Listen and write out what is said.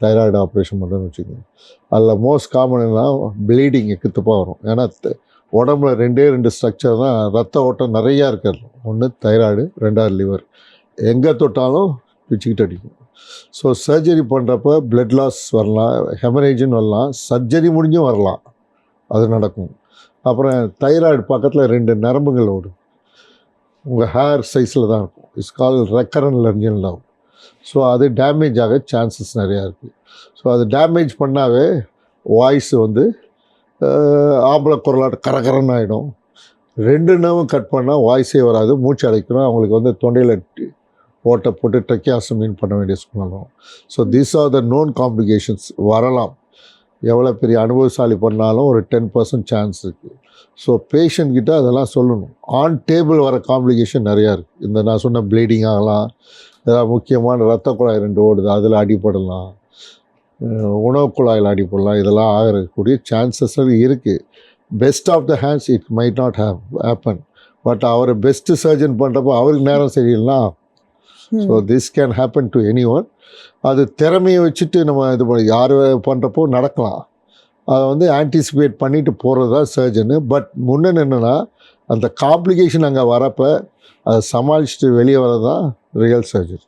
Thyroid operation பண்ணுறேன்னு வச்சுக்கோங்க. அதில் மோஸ்ட் காமன் ப்ளீடிங் எக்குத்தப்பாக வரும். ஏன்னா த- உடம்புல ரெண்டே ரெண்டு ஸ்ட்ரக்சர் தான் ரத்த ஓட்டம் நிறையா இருக்கிறது. ஒன்று தைராய்டு ரெண்டாவது லிவர் எங்கே தொட்டாலும் பிச்சுக்கிட்டு அடிக்கும். ஸோ சர்ஜரி பண்ணுறப்ப பிளட் லாஸ் வரலாம் ஹெமரேஜின்னு வரலாம் சர்ஜரி முடிஞ்சும் வரலாம். அது நடக்கும். அப்புறம் தைராய்டு பக்கத்தில் ரெண்டு நரம்புகள் ஓடும். உங்கள் ஹேர் சைஸில் தான் இருக்கும். It's call recurrent laryngeal nerve so அது டேமேஜ் ஆக சான்சஸ் நிறையா இருக்குது ஸோ அது டேமேஜ் பண்ணாவே வாய்ஸ் வந்து ஆம்பளை குரலாட்ட கரகரன்னு ஆகிடும் ரெண்டு நர்வும் கட் பண்ணால் வாய்ஸே வராது மூச்சு அடைக்கணும். அவங்களுக்கு வந்து தொண்டையில் ஓட்டை போட்டு ட்ரெக்கியாசமின் பண்ண வேண்டிய சூழ்நிலை so these are the known complications வரலாம். எவ்வளோ பெரிய அனுபவசாலி பண்ணாலும் ஒரு டென் பர்சன்ட் சான்ஸ் இருக்குது ஸோ பேஷண்ட் கிட்ட அதெல்லாம் சொல்லணும். ஆன் டேபிள் வர காம்ப்ளிகேஷன் நிறையா இருக்குது இந்த நான் சொன்ன ப்ளீடிங் ஆகலாம். ஏதாவது முக்கியமான ரத்த குழாய் ரெண்டு ஓடுது அதில் அடிபடலாம். உணவு குழாயில் அடிபடலாம். இதெல்லாம் ஆகக்கூடிய சான்சஸ் இருக்குது best of the hands it might not have happen but our best surgeon பண்ணுறப்போ அவருக்கு நேரம் சரியில்லைனா so this can happen to any one அது திறமையை வச்சுட்டு நம்ம இது யார் பண்ணுறப்போ நடக்கலாம். அதை வந்து ஆன்டிசிபேட் பண்ணிட்டு போகிறது தான் சர்ஜனு பட் முன்ன என்னென்னா அந்த காம்ப்ளிகேஷன் அங்கே வரப்போ அதை சமாளிச்சுட்டு வெளியே வரது தான் ரியல் சர்ஜன்